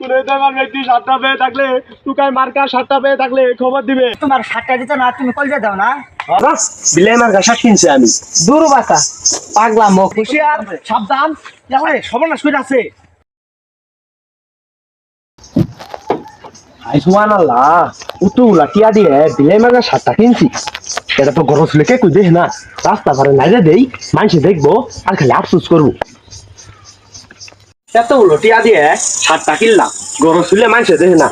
কোন দোকান ব্যক্তি সাতটা পেয়ে থাকলে টুকাই মার্কা সাতটা পেয়ে থাকলে খবর দিবে। তোমার সাতটা দিত না তুমি কলজা দাও না। বিলাই মার্কা শার্ট কিনছে আমি। দূর বাতা পাগলা মুখ। হুশিয়ার সাবধান। যাবে সর্বনাশ করে আছে। আই আল্লাহ উতু লাটিয়া দিয়ে বিলাই মার্কা সাতটা কিনছি। এটা তো গরম ছিল কে কই দেখ না। রাস্তা পারে নাই দেই মানুষ দেখব আর খালি আফসোস করব। এত লটিয়া দিয়ে সাতটা কিনলাম গরম ছিল মানুষে দেখে না।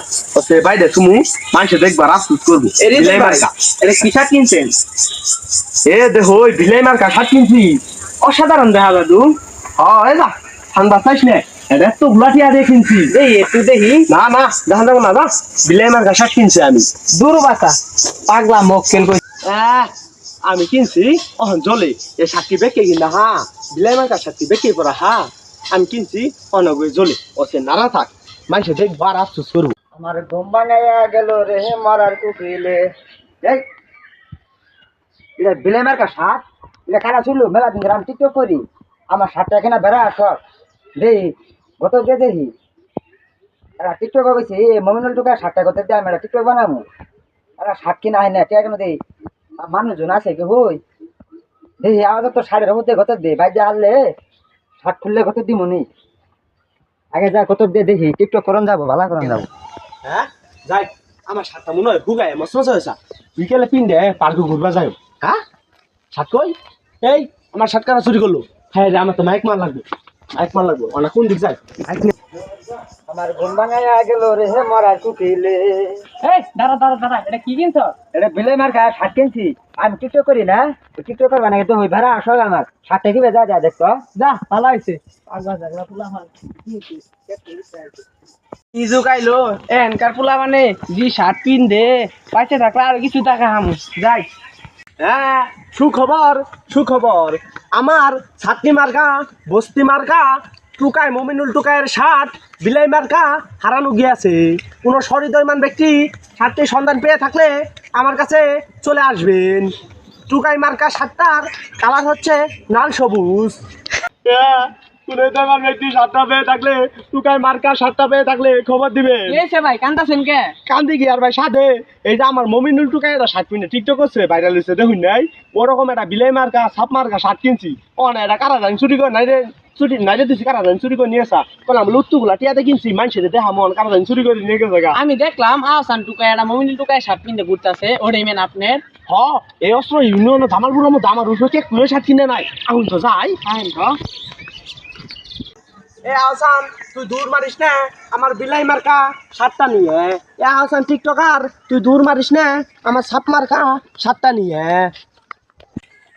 সে বাইরে তুমি মানুষে দেখবার আফসোস করব। বিলাই মার্কা। এটা কি শার্ট কিনছেন? এ দেখো ওই বিলাই মার্কা শার্ট কিনছি। অসাধারণ দেখা দাদু হ্যাঁ না ঠান্ডা চাইস না। এটা তো গুলাটিয়া দিয়ে কিনছি। এই একটু দেখি। না না দেখা যাব না না বিলাই মার্কা শার্ট কিনছি আমি। দূর পাগলা কই আমি কিনছি অহন জলে। এ সাক্ষী বেকে কিনা হা। বিলাই মার্কা সাক্ষী বেকে পড়া হা। আমি কিনছি অনগই জলে ওসে নারা থাক। মানুষে দেখব আর আফসোস করব। আমার ঘুম বানাইয়া গেল রে মরার কুকিলে। এই এটা বিলে মার্কা শার্ট এটা কারা ছিল মেলা দিন আমি টিকটক করি। আমার শার্টটা এখানে বেড়া আস দেই গত যে দেখি, এরা টিকটক করেছি মমিনুল টুকা শার্টটা করতে দিয়ে আমি টিকটক বানাবো এরা শার্ট কিনা হয় না, কে কেন দেই? মানুষজন আছে কি হই? দেখি আমাদের তো শাড়ির মধ্যে গত দে বাইরে আনলে। শার্ট খুললে কত দিব নি? আগে যা কত দিয়ে দেখি টিকটক করন যাব ভালা করন যাব। হ্যাঁ? যাই আমার সাতটা মনে হয় ভুগায় মস্ত মজা হয়েছে। বিকেলে পিন্ডে পার্কে ঘুরবা যাই হ্যাঁ? সাত কই? এই আমার সাত কারা চুরি করল। হ্যাঁ রে আমার তো মাইক মার লাগবে। মাইক মার লাগবে। অনেক কোন দিক যায়? আমার ঘুম ভাঙাইয়া গেল রে হে মরার কুকিলে এই দাঁড়া দাঁড়া দাঁড়া এটা কি কিনছ এটা বিলে মার খা শার্ট কিনছি। আমি টিকটক করি না। টিকটক করবা না তো হই ভাড়া আসো আমার। শার্টটা কি যা যা দেখতো। যা ভালো হয়েছে। আগবা জাগরা পুলা হয়। ইজু কাইলো এনকার পুলা মানে জি শার্ট পিন দে পাইতে থাকলে আর কিছু টাকা হামু। যাই। হ্যাঁ সুখবর সুখবর। আমার ছাত্রী মার্কা, বস্তি মার্কা, টুকায় মমিনুল টুকায়ের শার্ট, বিলাই মার্কা হারানো গিয়েছে। কোনো সহৃদয়মান ব্যক্তি শার্টটির সন্ধান পেয়ে থাকলে আমার কাছে চলে আসবেন। টুকাই মার্কা শার্টটার কালার হচ্ছে লাল সবুজ। কোনো দোকান ব্যক্তি সাতটা পেয়ে থাকলে টুকাই মার্কা সাতটা পেয়ে থাকলে খবর দিবে। এসে ভাই? কান্দাছেন কে? কান্দি কি আর ভাই সাথে? এই যে আমার মমিনুল এটা শার্ট কিনে টিকটক করছে ভাইরাল হয়েছে দেখুন নাই? ওরকম একটা বিলাই মার্কা সাপ মার্কা শার্ট কিনছি। ও না এটা কারা জানি চুরি করে নাই রে চুরি নাই রে দিছি কারা জানি চুরি করে নিয়ে আসা। বললাম লুত্তুগুলা টিয়াতে কিনছি মানুষের দেখা মন কারা জানি চুরি করে নিয়ে গেছে আমি দেখলাম আসান টুকায় একটা মমিনুল টুকায় শার্ট পিনতে ঘুরতেছে মেন আপনার। হ এই অস্ত্র ইউনিয়ন জামালপুরের মধ্যে আমার উঠে কে কুলো শার্ট কিনে নাই। এখন তো যাই। এ আহসান তুই দূর মারিস না আমার বিলাই মার্কা সাতটা নিয়ে। এ আহসান টিকটকার তুই দূর মারিস না আমার সাপ মার্কা সাতটা নিয়ে।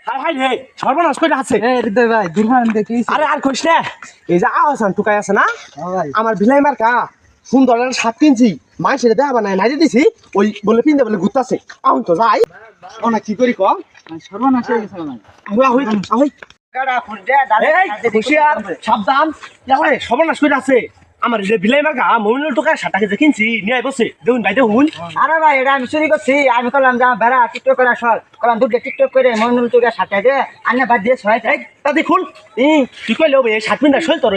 হাই হাই রে সর্বনাশ করে আছে। হৃদয় ভাই দুর্ঘটনা দেখি আরে আর কইস না এই যে আহসান টুকাই আছে না আমার বিলাই মার্কা সুন্দর সাত কিনছি মাইসের দেয়া বানায় নাই দিছি ওই বলে পিনতে বলে ঘুরতাছে। আহুন তো যাই। অনেক কি করি কম? সর্বনাশ হয়ে গেছে সাবধান। সর্বনাশ করে আছে। আমার যে বিলাই মার্কা মমিনুল টোকা সাতটাকে যে কিনছি নিয়ে আই বসে দেখুন ভাই দেখুন আরে ভাই এটা আমি চুরি করছি। আমি করলাম যে বেড়া টিকটক করে সর। করলাম দুটো টিকটক করে আনে বাদ দিয়ে ই কইলে মিনিট শৈল তোর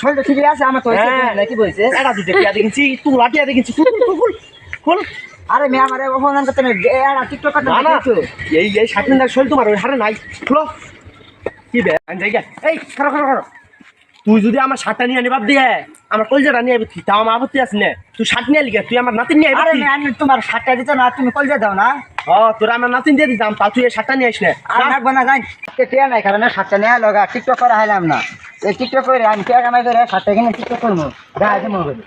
শরীরটা ঠিকই আছে আমার তো হ্যাঁ। কি বলছে এটা দুটো টিয়া দেখিনছি তুই লাটিয়া দেখিনছি খুল খুল খুল খুল আরে মেয়ে আমার ফোন করতে না এরা টিকটক করতে না না। এই এই সাত মিনিট শৈল তোমার ওই হারে নাই। খুলো। কি বে? আমি যাই এই খারো খারো খারো তুই যদি আমার শার্টটা নিয়ে আনিবার দিয়ে আমার কলজাটা নিয়ে আবি তাও আমার আপত্তি আছে না। তুই শার্ট নিয়ে লিগে তুই আমার নাতিন নিয়ে আরে আমি তোমার সাতটা দিত না তুমি কলজা দাও না। ও তোরা আমার নাতিন দিয়ে দিতাম। তা তুই এই শার্টটা নিয়ে আইস না। আর রাখব না জান টিয়া নাই কারণ সাতটা নেওয়া লগা টিকটক করা হাইলাম না। এই টিকটক করে আমি টিয়া কামাই করে সাতটা কিনে টিকটক করব মনে করি।